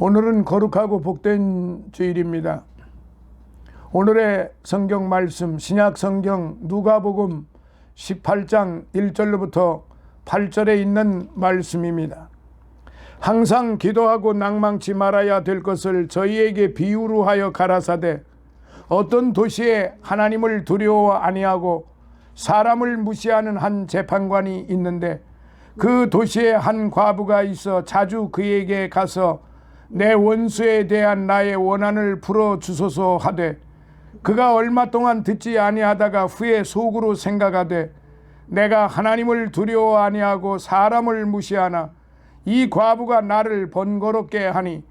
오늘은 거룩하고 복된 주일입니다. 오늘의 성경 말씀 신약 성경 누가복음 18장 1절로부터 8절에 있는 말씀입니다. 항상 기도하고 낭망치 말아야 될 것을 저희에게 비유로 하여 가라사대 어떤 도시에 하나님을 두려워 아니하고 사람을 무시하는 한 재판관이 있는데 그 도시에 한 과부가 있어 자주 그에게 가서 내 원수에 대한 나의 원한을 풀어 주소서 하되 그가 얼마 동안 듣지 아니하다가 후에 속으로 생각하되 내가 하나님을 두려워 아니하고 사람을 무시하나 이 과부가 나를 번거롭게 하니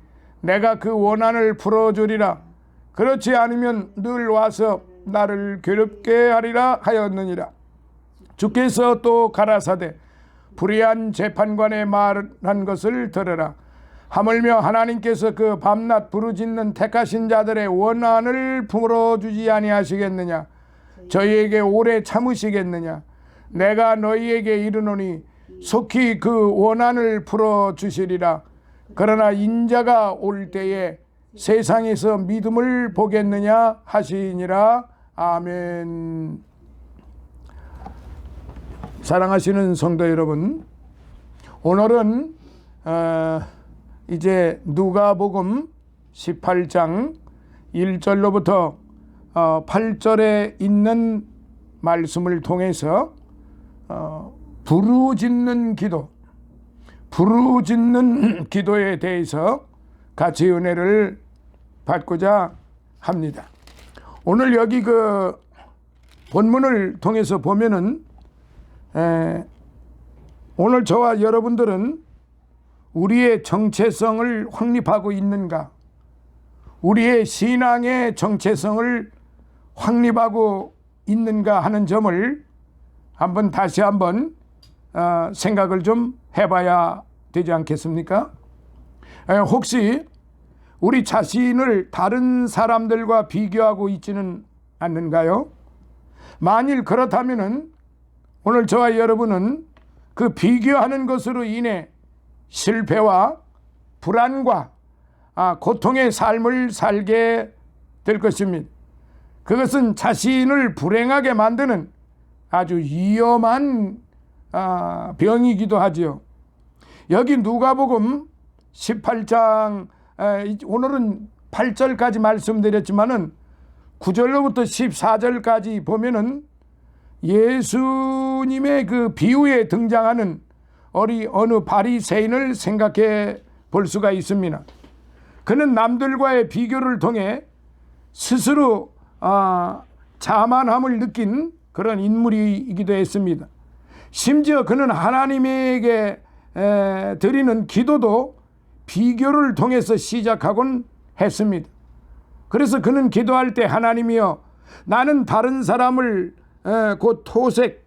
내가 그 원한을 풀어주리라. 그렇지 않으면 늘 와서 나를 괴롭게 하리라 하였느니라. 주께서 또 가라사대 불의한 재판관의 말한 것을 들으라 하물며 하나님께서 그 밤낮 부르짖는 택하신 자들의 원한을 풀어주지 아니하시겠느냐? 저희에게 오래 참으시겠느냐? 내가 너희에게 이르노니 속히 그 원한을 풀어 주시리라. 그러나 인자가 올 때에 세상에서 믿음을 보겠느냐 하시니라. 아멘. 사랑하시는 성도 여러분 오늘은 어, 이제 누가복음 18장 1절로부터 어, 8절에 있는 말씀을 통해서 어, 부르짖는 기도, 부르짖는 기도에 대해서 같이 은혜를 받고자 합니다. 오늘 여기 그 본문을 통해서 보면은 에, 오늘 저와 여러분들은 우리의 정체성을 확립하고 있는가? 우리의 신앙의 정체성을 확립하고 있는가 하는 점을 한번 다시 한번 어, 생각을 좀 해봐야 되지 않겠습니까? 에, 혹시 우리 자신을 다른 사람들과 비교하고 있지는 않는가요? 만일 그렇다면은 오늘 저와 여러분은 그 비교하는 것으로 인해 실패와 불안과 아, 고통의 삶을 살게 될 것입니다. 그것은 자신을 불행하게 만드는 아주 위험한 아, 병이기도 하지요. 여기 누가복음 18장 오늘은 8절까지 말씀드렸지만은 9절로부터 14절까지 보면은 예수님의 그 비유에 등장하는 어리 어느 바리새인을 생각해 볼 수가 있습니다. 그는 남들과의 비교를 통해 스스로 아, 자만함을 느낀 그런 인물이기도 했습니다. 심지어 그는 하나님에게 에, 드리는 기도도 비교를 통해서 시작하곤 했습니다. 그래서 그는 기도할 때 하나님이여 나는 다른 사람을 에, 곧 토색,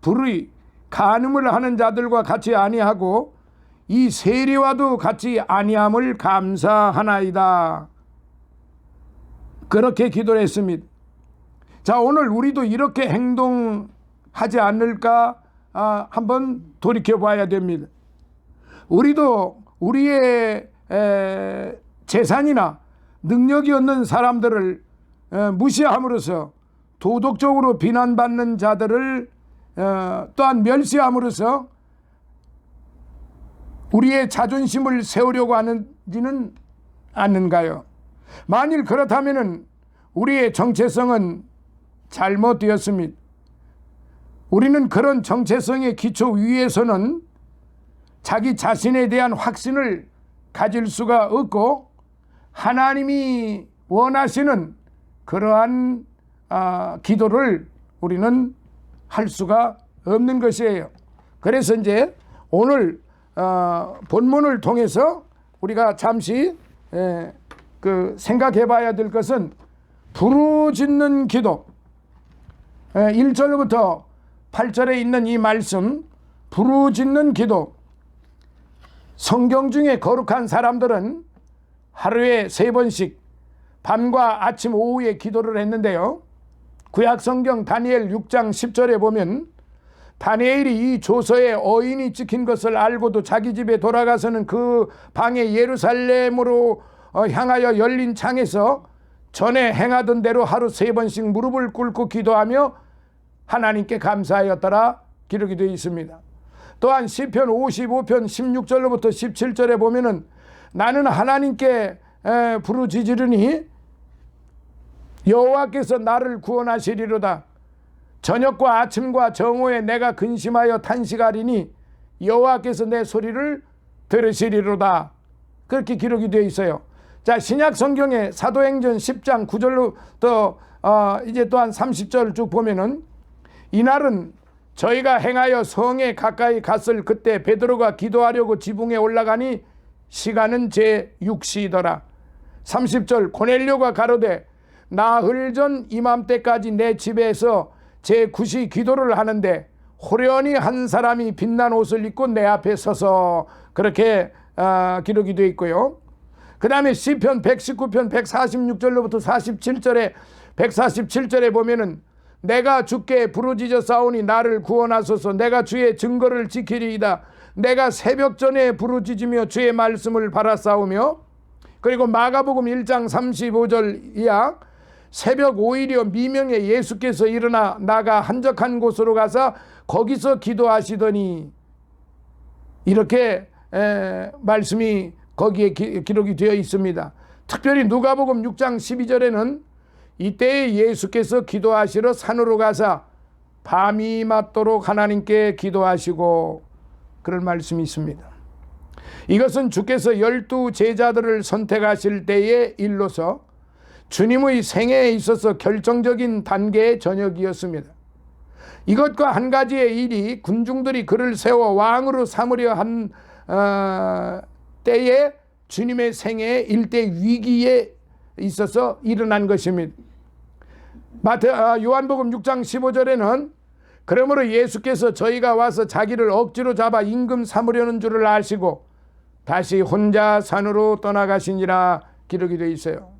불의, 간음을 하는 자들과 같이 아니하고 이 세리와도 같이 아니함을 감사하나이다. 그렇게 기도를 했습니다. 자, 오늘 우리도 이렇게 행동하지 않을까 아, 한번 돌이켜 봐야 됩니다. 우리도 우리의 에, 재산이나 능력이 없는 사람들을 에, 무시함으로써 도덕적으로 비난받는 자들을 어, 또한 멸시함으로써 우리의 자존심을 세우려고 하는지는 않는가요? 만일 그렇다면 우리의 정체성은 잘못되었습니다. 우리는 그런 정체성의 기초 위에서는 자기 자신에 대한 확신을 가질 수가 없고 하나님이 원하시는 그러한 아, 기도를 우리는 할 수가 없는 것이에요. 그래서 이제 오늘 어, 본문을 통해서 우리가 잠시 에, 그 생각해봐야 될 것은 부르짖는 기도. 에, 1절부터 8절에 있는 이 말씀 부르짖는 기도. 성경 중에 거룩한 사람들은 하루에 세 번씩 밤과 아침 오후에 기도를 했는데요. 구약 성경 다니엘 6장 10절에 보면 다니엘이 이 조서에 어인이 찍힌 것을 알고도 자기 집에 돌아가서는 그 방에 예루살렘으로 어, 향하여 열린 창에서 전에 행하던 대로 하루 세 번씩 무릎을 꿇고 기도하며 하나님께 감사하였더라 기록이 되어 있습니다. 또한 시편 55편 16절로부터 17절에 보면은 나는 하나님께 에, 부르짖으리니 여호와께서 나를 구원하시리로다. 저녁과 아침과 정오에 내가 근심하여 탄식하리니 여호와께서 내 소리를 들으시리로다. 그렇게 기록이 되어 있어요. 자, 신약 성경에 사도행전 10장 9절로부터 어, 이제 또한 30절 쭉 보면은 이날은 저희가 행하여 성에 가까이 갔을 그때 베드로가 기도하려고 지붕에 올라가니 시간은 제 6시더라. 30절 고넬료가 가로되 나흘 전 이맘때까지 내 집에서 제 9시 기도를 하는데 호련히 한 사람이 빛난 옷을 입고 내 앞에 서서 그렇게 어, 기록이 되어 있고요. 그 다음에 시편 119편 146절로부터 47절에 147절에 보면은 내가 주께 부르짖어 싸우니 나를 구원하소서 내가 주의 증거를 지키리이다 내가 새벽 전에 부르짖으며 주의 말씀을 바라 싸우며 그리고 마가복음 1장 35절 이하 새벽 오히려 미명에 예수께서 일어나 나가 한적한 곳으로 가서 거기서 기도하시더니 이렇게 에, 말씀이 거기에 기, 기록이 되어 있습니다. 특별히 누가복음 6장 12절에는 이때 예수께서 기도하시러 산으로 가사 밤이 맞도록 하나님께 기도하시고 그런 말씀이 있습니다. 이것은 주께서 열두 제자들을 선택하실 때의 일로서 주님의 생애에 있어서 결정적인 단계의 저녁이었습니다. 이것과 한 가지의 일이 군중들이 그를 세워 왕으로 삼으려 한 어, 때에 주님의 생애 일대 위기에 있어서 일어난 것입니다. 마태 아, 요한복음 6장 15절에는 그러므로 예수께서 저희가 와서 자기를 억지로 잡아 임금 삼으려는 줄을 아시고 다시 혼자 산으로 떠나가시니라 기록이 되어 있어요.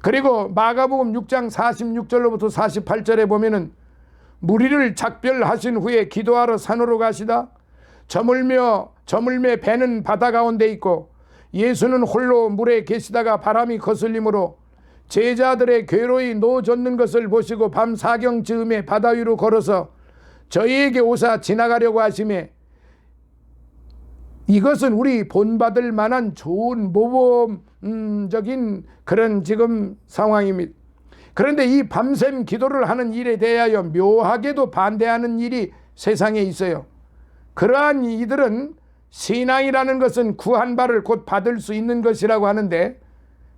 그리고 마가복음 6장 46절로부터 48절에 보면은 무리를 작별하신 후에 기도하러 산으로 가시다. 저물며 저물매 배는 바다 가운데 있고 예수는 홀로 물에 계시다가 바람이 거슬림으로 제자들의 괴로이 노젓는 것을 보시고 밤 사경 즈음에 바다 위로 걸어서 저희에게 오사 지나가려고 하심에 이것은 우리 본받을 만한 좋은 모범 적인 그런 지금 상황입니다. 그런데 이 밤샘 기도를 하는 일에 대하여 묘하게도 반대하는 일이 세상에 있어요. 그러한 이들은 신앙이라는 것은 구한 바를 곧 받을 수 있는 것이라고 하는데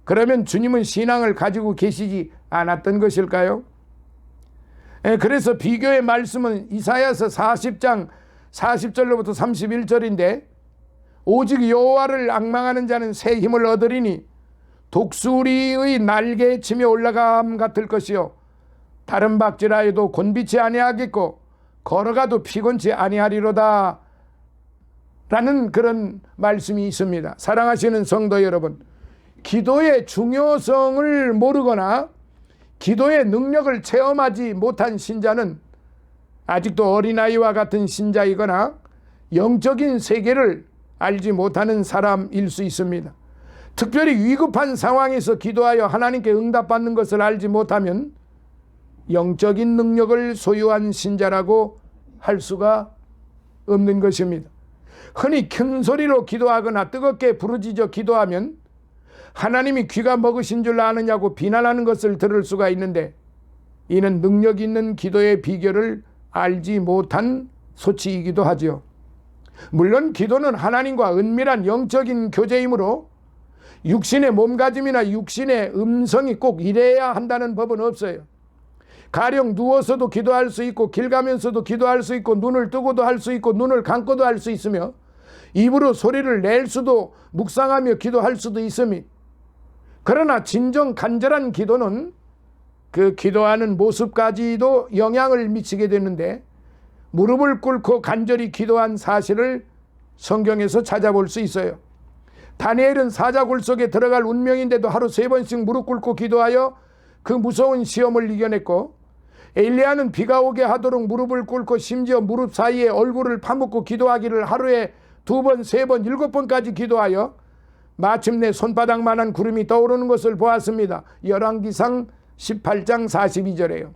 그러면 주님은 신앙을 가지고 계시지 않았던 것일까요? 예, 그래서 비교의 말씀은 이사야서 40장 40절로부터 31절인데 오직 여호와를 악망하는 자는 새 힘을 얻으리니 독수리의 날개에 치며 올라감 같을 것이요 다른 박질하여도 곤비치 아니하겠고 걸어가도 피곤치 아니하리로다 라는 그런 말씀이 있습니다. 사랑하시는 성도 여러분 기도의 중요성을 모르거나 기도의 능력을 체험하지 못한 신자는 아직도 어린아이와 같은 신자이거나 영적인 세계를 알지 못하는 사람일 수 있습니다. 특별히 위급한 상황에서 기도하여 하나님께 응답받는 것을 알지 못하면 영적인 능력을 소유한 신자라고 할 수가 없는 것입니다. 흔히 큰 소리로 기도하거나 뜨겁게 부르짖어 기도하면 하나님이 귀가 먹으신 줄 아느냐고 비난하는 것을 들을 수가 있는데 이는 능력 있는 기도의 비결을 알지 못한 소치이기도 하지요. 물론 기도는 하나님과 은밀한 영적인 교제이므로 육신의 몸가짐이나 육신의 음성이 꼭 이래야 한다는 법은 없어요. 가령 누워서도 기도할 수 있고 길 가면서도 기도할 수 있고 눈을 뜨고도 할 수 있고 눈을 감고도 할 수 있으며 입으로 소리를 낼 수도 묵상하며 기도할 수도 있으니 그러나 진정 간절한 기도는 그 기도하는 모습까지도 영향을 미치게 되는데 무릎을 꿇고 간절히 기도한 사실을 성경에서 찾아볼 수 있어요. 다니엘은 사자굴 속에 들어갈 운명인데도 하루 세 번씩 무릎 꿇고 기도하여 그 무서운 시험을 이겨냈고 엘리야는 비가 오게 하도록 무릎을 꿇고 심지어 무릎 사이에 얼굴을 파묻고 기도하기를 하루에 두 번, 세 번, 일곱 번까지 기도하여 마침내 손바닥만한 구름이 떠오르는 것을 보았습니다. 열왕기상 18장 42절에요.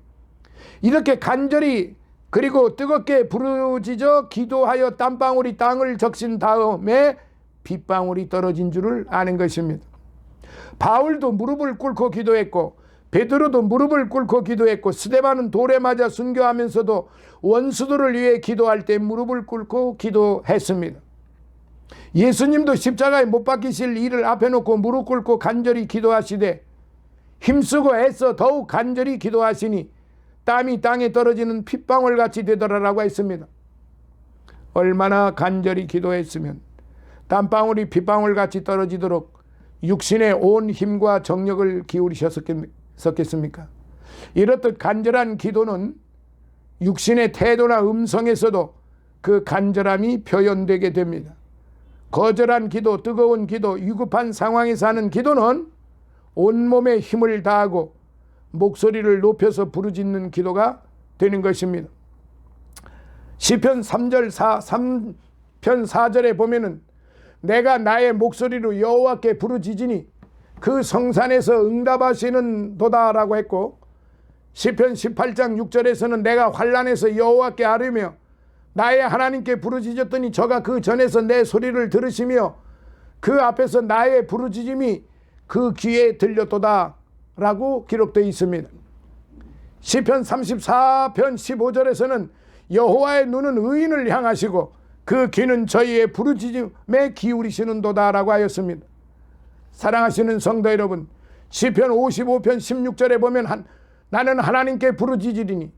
이렇게 간절히 그리고 뜨겁게 부르짖어 기도하여 땀방울이 땅을 적신 다음에 빗방울이 떨어진 줄을 아는 것입니다. 바울도 무릎을 꿇고 기도했고 베드로도 무릎을 꿇고 기도했고 스데반은 돌에 맞아 순교하면서도 원수들을 위해 기도할 때 무릎을 꿇고 기도했습니다. 예수님도 십자가에 못 박히실 일을 앞에 놓고 무릎 꿇고 간절히 기도하시되 힘쓰고 애써 더욱 간절히 기도하시니 땀이 땅에 떨어지는 핏방울 같이 되더라라고 했습니다. 얼마나 간절히 기도했으면 땀방울이 핏방울 같이 떨어지도록 육신의 온 힘과 정력을 기울이셨겠습니까? 이렇듯 간절한 기도는 육신의 태도나 음성에서도 그 간절함이 표현되게 됩니다. 거절한 기도, 뜨거운 기도, 위급한 상황에서 하는 기도는 온몸에 힘을 다하고 목소리를 높여서 부르짖는 기도가 되는 것입니다. 시편 3절 4 3편 4절에 보면은 내가 나의 목소리로 여호와께 부르짖으니 그 성산에서 응답하시는 도다라고 했고 시편 18장 6절에서는 내가 환란에서 여호와께 아뢰며 나의 하나님께 부르짖었더니 저가 그 전에서 내 소리를 들으시며 그 앞에서 나의 부르짖음이 그 귀에 들렸도다 라고 기록되어 있습니다. 시편 34편 15절에서는 여호와의 눈은 의인을 향하시고 그 귀는 저희의 부르짖음에 기울이시는 도다라고 하였습니다. 사랑하시는 성도 여러분, 시편 55편 16절에 보면 한, 나는 하나님께 부르짖으리니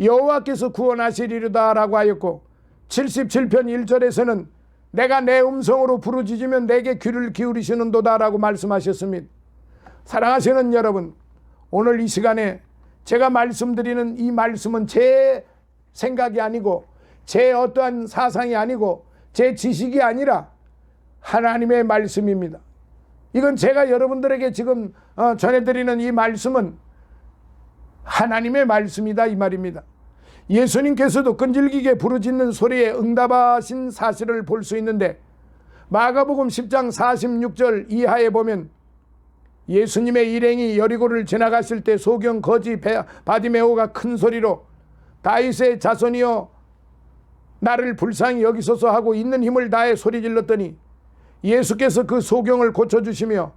여호와께서 구원하시리로다라고 하였고 77편 1절에서는 내가 내 음성으로 부르짖으면 내게 귀를 기울이시는도다라고 말씀하셨습니다. 사랑하시는 여러분, 오늘 이 시간에 제가 말씀드리는 이 말씀은 제 생각이 아니고 제 어떠한 사상이 아니고 제 지식이 아니라 하나님의 말씀입니다. 이건 제가 여러분들에게 지금 어, 전해드리는 이 말씀은 하나님의 말씀이다 이 말입니다. 예수님께서도 끈질기게 부르짖는 소리에 응답하신 사실을 볼 수 있는데 마가복음 10장 46절 이하에 보면 예수님의 일행이 여리고를 지나갔을 때 소경 거지 바디메오가 큰 소리로 다윗의 자손이여 나를 불쌍히 여기소서 하고 있는 힘을 다해 소리 질렀더니 예수께서 그 소경을 고쳐주시며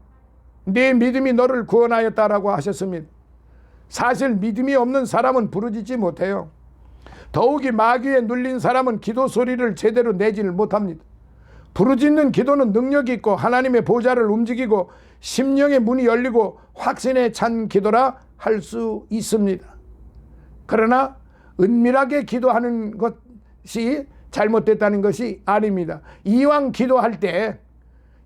네 믿음이 너를 구원하였다라고 하셨습니다. 사실 믿음이 없는 사람은 부르짖지 못해요. 더욱이 마귀에 눌린 사람은 기도 소리를 제대로 내지를 못합니다. 부르짖는 기도는 능력이 있고 하나님의 보좌를 움직이고 심령의 문이 열리고 확신에 찬 기도라 할 수 있습니다. 그러나 은밀하게 기도하는 것이 잘못됐다는 것이 아닙니다. 이왕 기도할 때,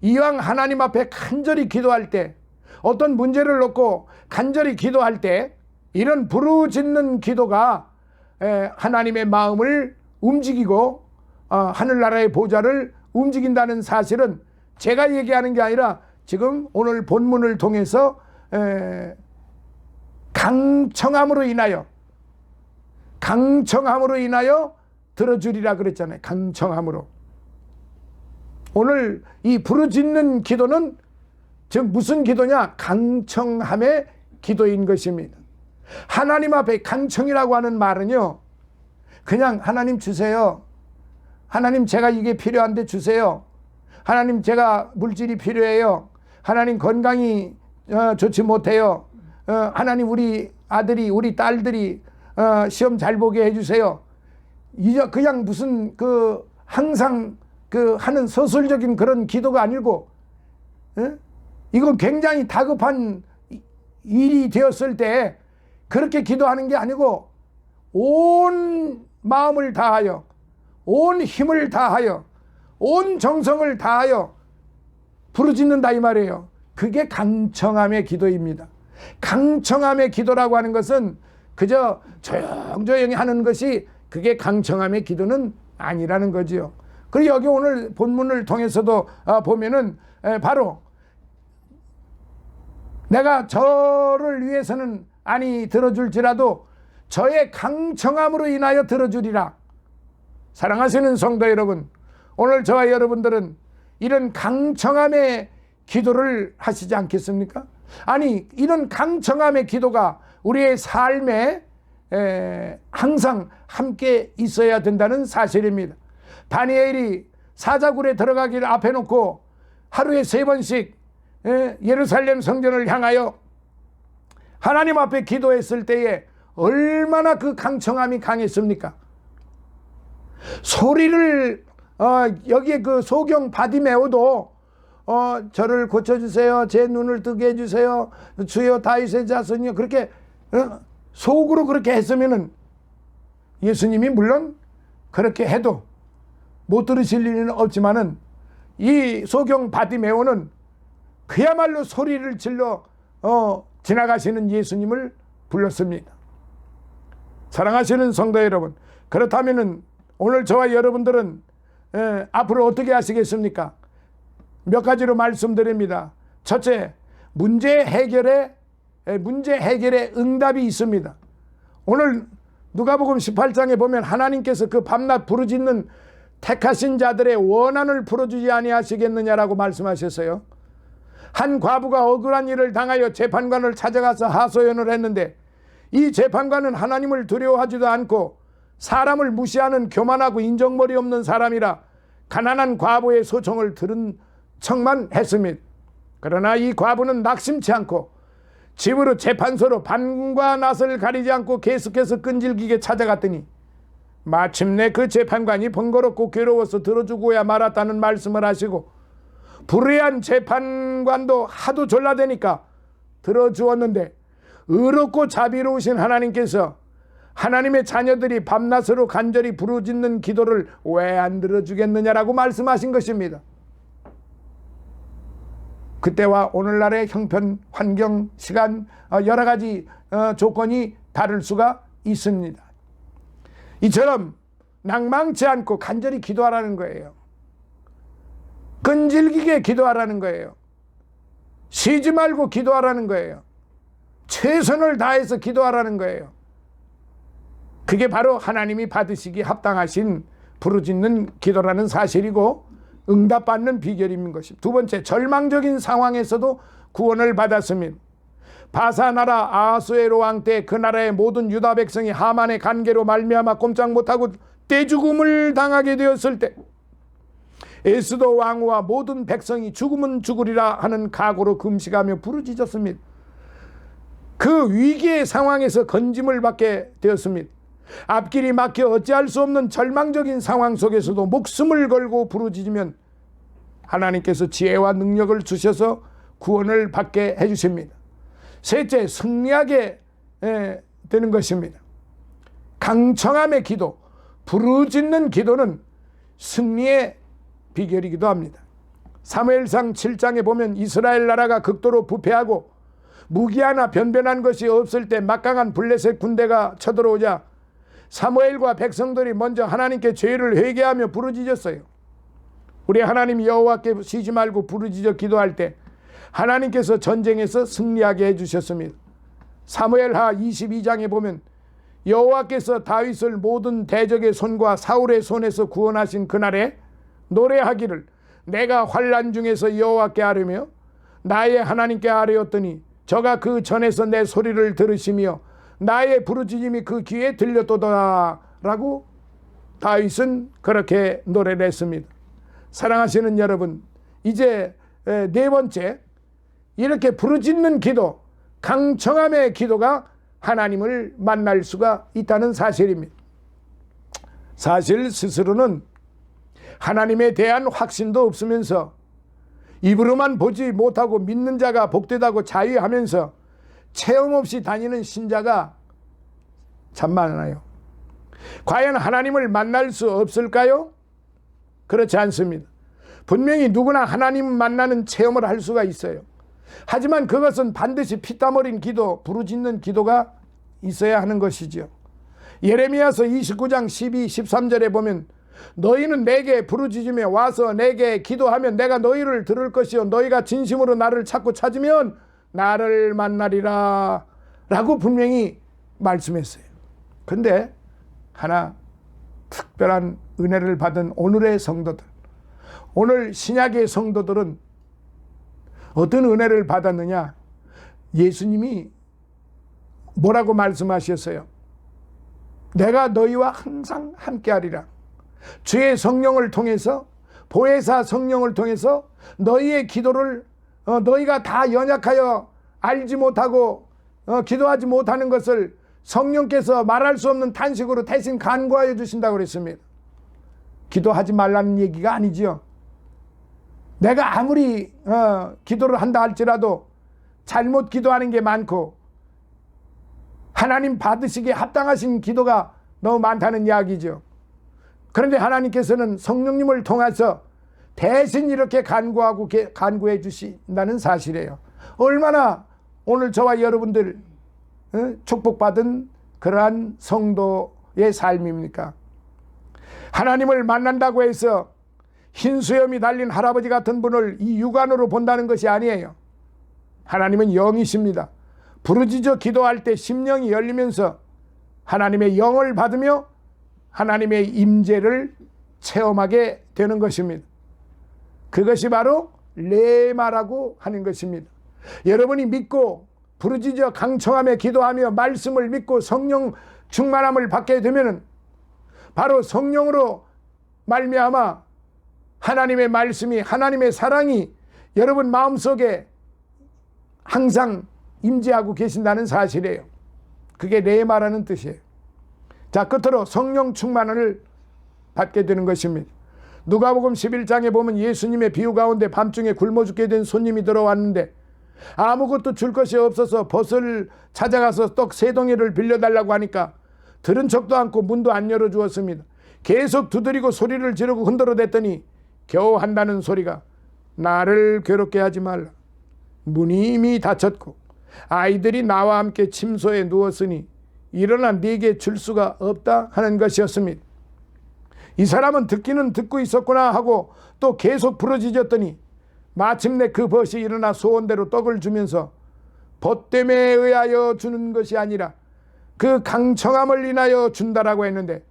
이왕 하나님 앞에 간절히 기도할 때, 어떤 문제를 놓고 간절히 기도할 때, 이런 부르짖는 기도가 하나님의 마음을 움직이고 어, 하늘나라의 보좌를 움직인다는 사실은 제가 얘기하는 게 아니라 지금 오늘 본문을 통해서 강청함으로 인하여 강청함으로 인하여 들어주리라 그랬잖아요. 강청함으로. 오늘 이 부르짖는 기도는 즉 무슨 기도냐? 강청함의 기도인 것입니다. 하나님 앞에 강청이라고 하는 말은요. 그냥 하나님 주세요. 하나님 제가 이게 필요한데 주세요. 하나님 제가 물질이 필요해요. 하나님 건강이 어, 좋지 못해요. 어, 하나님 우리 아들이 우리 딸들이 어, 시험 잘 보게 해주세요. 이제 그냥 무슨 그 항상 그 하는 서술적인 그런 기도가 아니고 에? 이건 굉장히 다급한 일이 되었을 때 그렇게 기도하는 게 아니고 온 마음을 다하여 온 힘을 다하여 온 정성을 다하여 부르짖는다 이 말이에요. 그게 강청함의 기도입니다. 강청함의 기도라고 하는 것은 그저 조용조용히 하는 것이 그게 강청함의 기도는 아니라는 거지요. 그리고 여기 오늘 본문을 통해서도 아, 보면은 바로 내가 저를 위해서는 아니 들어줄지라도 저의 강청함으로 인하여 들어주리라. 사랑하시는 성도 여러분, 오늘 저와 여러분들은 이런 강청함의 기도를 하시지 않겠습니까? 아니, 이런 강청함의 기도가 우리의 삶에 에, 항상 함께 있어야 된다는 사실입니다. 다니엘이 사자굴에 들어가기를 앞에 놓고 하루에 세 번씩 에, 예루살렘 성전을 향하여 하나님 앞에 기도했을 때에 얼마나 그 강청함이 강했습니까? 소리를 어, 여기에 그 소경 바디메오도 어, 저를 고쳐주세요. 제 눈을 뜨게 해주세요. 주여 다윗의 자손이요. 그렇게 어, 속으로 그렇게 했으면은 예수님이 물론 그렇게 해도 못 들으실 일은 없지만은 이 소경 바디메오는 그야말로 소리를 질러 어, 지나가시는 예수님을 불렀습니다. 사랑하시는 성도 여러분, 그렇다면은 오늘 저와 여러분들은 에, 앞으로 어떻게 하시겠습니까? 몇 가지로 말씀드립니다. 첫째, 문제 해결에 에, 문제 해결에 응답이 있습니다. 오늘 누가복음 18장에 보면 하나님께서 그 밤낮 부르짖는 택하신 자들의 원한을 풀어주지 아니하시겠느냐라고 말씀하셨어요. 한 과부가 억울한 일을 당하여 재판관을 찾아가서 하소연을 했는데 이 재판관은 하나님을 두려워하지도 않고 사람을 무시하는 교만하고 인정머리 없는 사람이라 가난한 과부의 소청을 들은 척만 했습니다. 그러나 이 과부는 낙심치 않고 집으로 재판소로 밤과 낮을 가리지 않고 계속해서 끈질기게 찾아갔더니 마침내 그 재판관이 번거롭고 괴로워서 들어주고야 말았다는 말씀을 하시고 불의한 재판관도 하도 졸라대니까 들어주었는데 의롭고 자비로우신 하나님께서 하나님의 자녀들이 밤낮으로 간절히 부르짖는 기도를 왜 안 들어주겠느냐라고 말씀하신 것입니다. 그때와 오늘날의 형편, 환경, 시간 어, 여러 가지 어, 조건이 다를 수가 있습니다. 이처럼 낭망치 않고 간절히 기도하라는 거예요. 끈질기게 기도하라는 거예요. 쉬지 말고 기도하라는 거예요. 최선을 다해서 기도하라는 거예요. 그게 바로 하나님이 받으시기 합당하신 부르짖는 기도라는 사실이고 응답받는 비결인 것입니다. 두 번째, 절망적인 상황에서도 구원을 받았습니다. 바사 나라 아하수에로 왕 때 그 나라의 모든 유다 백성이 하만의 관계로 말미암아 꼼짝 못하고 떼죽음을 당하게 되었을 때 에스도 왕후와 모든 백성이 죽으면 죽으리라 하는 각오로 금식하며 부르짖었습니다. 그 위기의 상황에서 건짐을 받게 되었습니다. 앞길이 막혀 어찌할 수 없는 절망적인 상황 속에서도 목숨을 걸고 부르짖으면 하나님께서 지혜와 능력을 주셔서 구원을 받게 해 주십니다. 셋째, 승리하게 에, 되는 것입니다. 강청함의 기도, 부르짖는 기도는 승리의 비결이기도 합니다. 사무엘상 7장에 보면 이스라엘 나라가 극도로 부패하고 무기 하나 변변한 것이 없을 때 막강한 블레셋 군대가 쳐들어오자 사무엘과 백성들이 먼저 하나님께 죄를 회개하며 부르짖었어요. 우리 하나님 여호와께 쉬지 말고 부르짖어 기도할 때 하나님께서 전쟁에서 승리하게 해 주셨습니다. 사무엘하 22장에 보면 여호와께서 다윗을 모든 대적의 손과 사울의 손에서 구원하신 그날에 노래하기를 내가 환란 중에서 여호와께 아뢰며 나의 하나님께 아뢰었더니 저가 그 전에서 내 소리를 들으시며 나의 부르짖음이 그 귀에 들렸도다라고 다윗은 그렇게 노래를 했습니다. 사랑하시는 여러분, 이제 네 번째 이렇게 부르짖는 기도, 강청함의 기도가 하나님을 만날 수가 있다는 사실입니다. 사실 스스로는 하나님에 대한 확신도 없으면서 입으로만 보지 못하고 믿는 자가 복되다고 자유하면서 체험 없이 다니는 신자가 참 많아요. 과연 하나님을 만날 수 없을까요? 그렇지 않습니다. 분명히 누구나 하나님 만나는 체험을 할 수가 있어요. 하지만 그것은 반드시 피땀 어린 기도, 부르짖는 기도가 있어야 하는 것이죠. 예레미야서 29장 12, 13절에 보면 너희는 내게 부르짖으며 와서 내게 기도하면 내가 너희를 들을 것이요 너희가 진심으로 나를 찾고 찾으면 나를 만나리라 라고 분명히 말씀했어요. 근데 하나 특별한 은혜를 받은 오늘의 성도들, 오늘 신약의 성도들은 어떤 은혜를 받았느냐? 예수님이 뭐라고 말씀하셨어요? 내가 너희와 항상 함께하리라. 주의 성령을 통해서 보혜사 성령을 통해서 너희의 기도를 어, 너희가 다 연약하여 알지 못하고 어, 기도하지 못하는 것을 성령께서 말할 수 없는 탄식으로 대신 간구하여 주신다고 그랬습니다. 기도하지 말라는 얘기가 아니지요. 내가 아무리 어, 기도를 한다 할지라도 잘못 기도하는 게 많고 하나님 받으시기에 합당하신 기도가 너무 많다는 이야기죠. 그런데 하나님께서는 성령님을 통해서 대신 이렇게 간구하고 게- 간구해 주신다는 사실이에요. 얼마나 오늘 저와 여러분들 어, 축복받은 그러한 성도의 삶입니까? 하나님을 만난다고 해서 흰 수염이 달린 할아버지 같은 분을 이 육안으로 본다는 것이 아니에요. 하나님은 영이십니다. 부르짖어 기도할 때 심령이 열리면서 하나님의 영을 받으며 하나님의 임재를 체험하게 되는 것입니다. 그것이 바로 레마라고 하는 것입니다. 여러분이 믿고 부르짖어 강청하며 기도하며 말씀을 믿고 성령 충만함을 받게 되면은 바로 성령으로 말미암아 하나님의 말씀이 하나님의 사랑이 여러분 마음속에 항상 임재하고 계신다는 사실이에요. 그게 레마라는 뜻이에요. 자, 끝으로 성령 충만을 받게 되는 것입니다. 누가복음 11장에 보면 예수님의 비유 가운데 밤중에 굶어 죽게 된 손님이 들어왔는데 아무것도 줄 것이 없어서 벗을 찾아가서 떡 세 덩이를 빌려달라고 하니까 들은 척도 않고 문도 안 열어 주었습니다. 계속 두드리고 소리를 지르고 흔들어 댔더니 겨우 한다는 소리가 나를 괴롭게 하지 말라. 문이 이미 닫혔고 아이들이 나와 함께 침소에 누웠으니 일어나 네게 줄 수가 없다 하는 것이었습니다. 이 사람은 듣기는 듣고 있었구나 하고 또 계속 부러지졌더니 마침내 그 벗이 일어나 소원대로 떡을 주면서 벗됨에 의하여 주는 것이 아니라 그 강청함을 인하여 준다라고 했는데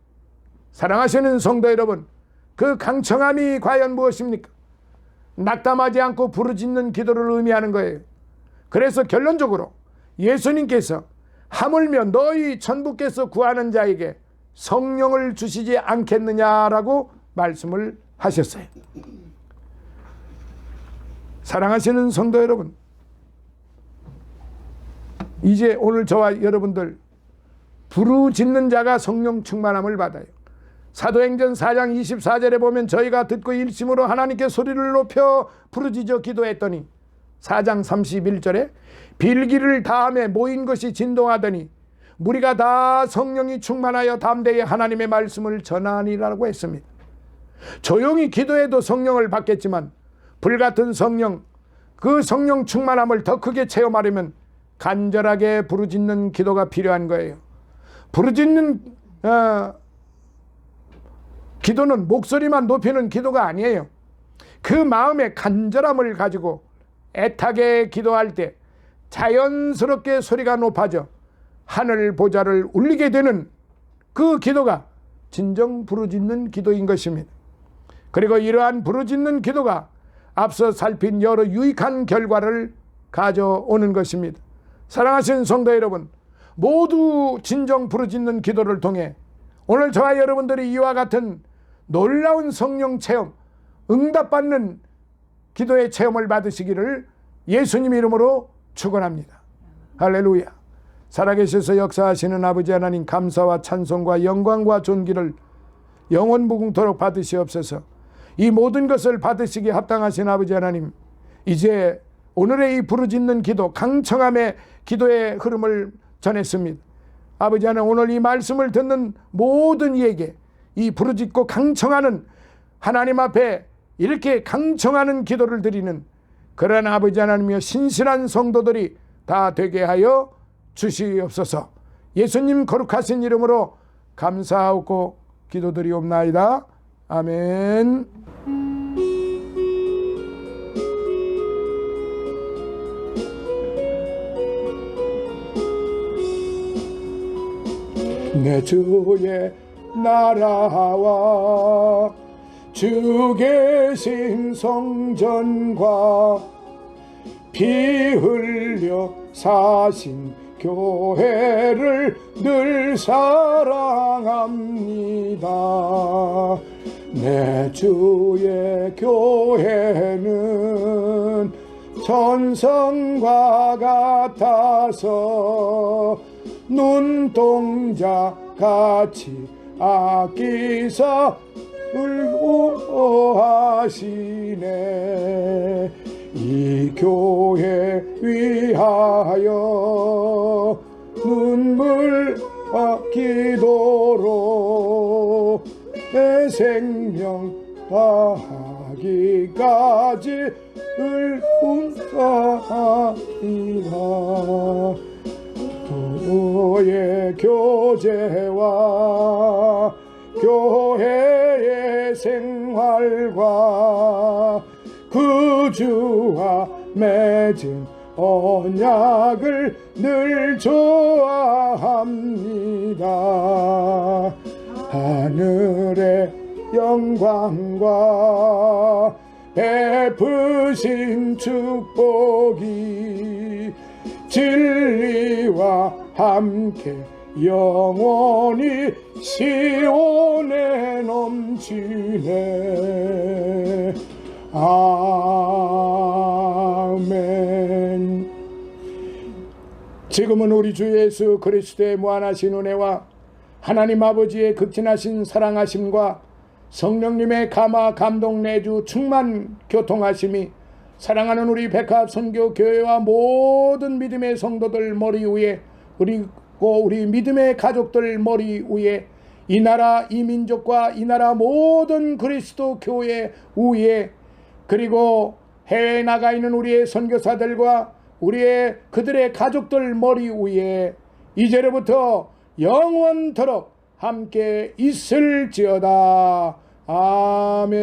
사랑하시는 성도 여러분 그 강청함이 과연 무엇입니까? 낙담하지 않고 부르짖는 기도를 의미하는 거예요. 그래서 결론적으로 예수님께서 하물며 너희 천부께서 구하는 자에게 성령을 주시지 않겠느냐라고 말씀을 하셨어요. 사랑하시는 성도 여러분, 이제 오늘 저와 여러분들 부르짖는 자가 성령 충만함을 받아요. 사도행전 4장 24절에 보면 저희가 듣고 일심으로 하나님께 소리를 높여 부르짖어 기도했더니 4장 31절에 빌기를 다함에 모인 것이 진동하더니 무리가 다 성령이 충만하여 담대히 하나님의 말씀을 전하니라고 했습니다. 조용히 기도해도 성령을 받겠지만 불같은 성령 그 성령 충만함을 더 크게 체험하려면 간절하게 부르짖는 기도가 필요한 거예요. 부르짖는 어, 기도는 목소리만 높이는 기도가 아니에요. 그 마음의 간절함을 가지고 애타게 기도할 때 자연스럽게 소리가 높아져 하늘 보좌를 울리게 되는 그 기도가 진정 부르짖는 기도인 것입니다. 그리고 이러한 부르짖는 기도가 앞서 살핀 여러 유익한 결과를 가져오는 것입니다. 사랑하신 성도 여러분, 모두 진정 부르짖는 기도를 통해 오늘 저와 여러분들이 이와 같은 놀라운 성령 체험, 응답받는 기도의 체험을 받으시기를 예수님 이름으로 축원합니다. 할렐루야. 살아계셔서 역사하시는 아버지 하나님 감사와 찬송과 영광과 존귀를 영원 무궁토록 받으시옵소서. 이 모든 것을 받으시기에 합당하신 아버지 하나님, 이제 오늘의 이 부르짖는 기도, 강청함의 기도의 흐름을 전했습니다. 아버지 하나님, 오늘 이 말씀을 듣는 모든 이에게 이 부르짖고 강청하는 하나님 앞에 이렇게 강청하는 기도를 드리는 그런 아버지 하나님이여 신실한 성도들이 다 되게 하여 주시옵소서. 예수님 거룩하신 이름으로 감사하고 기도드리옵나이다. 아멘. 내 주의 나라와 주 계신 성전과 피 흘려 사신 교회를 늘 사랑합니다. 내 주의 교회는 천성과 같아서 눈동자 같이 아끼사 울고 하시네 이 교회 위하여 눈물 아끼도록 내 생명 다하기까지 울웅사이다 부모의 교제와 교회의 생활과 그 주와 맺은 언약을 늘 좋아합니다. 하늘의 영광과 베푸신 축복이 진리와 함께 영원히 시온에 넘치네 아멘. 지금은 우리 주 예수 그리스도의 무한하신 은혜와 하나님 아버지의 극진하신 사랑하심과 성령님의 감화 감동 내주 충만 교통하심이 사랑하는 우리 백합 선교 교회와 모든 믿음의 성도들 머리 위에 그리고 우리 믿음의 가족들 머리 위에 이 나라 이 민족과 이 나라 모든 그리스도 교회 위에 그리고 해외에 나가 있는 우리의 선교사들과 우리의 그들의 가족들 머리 위에 이제로부터 영원토록 함께 있을지어다. 아멘.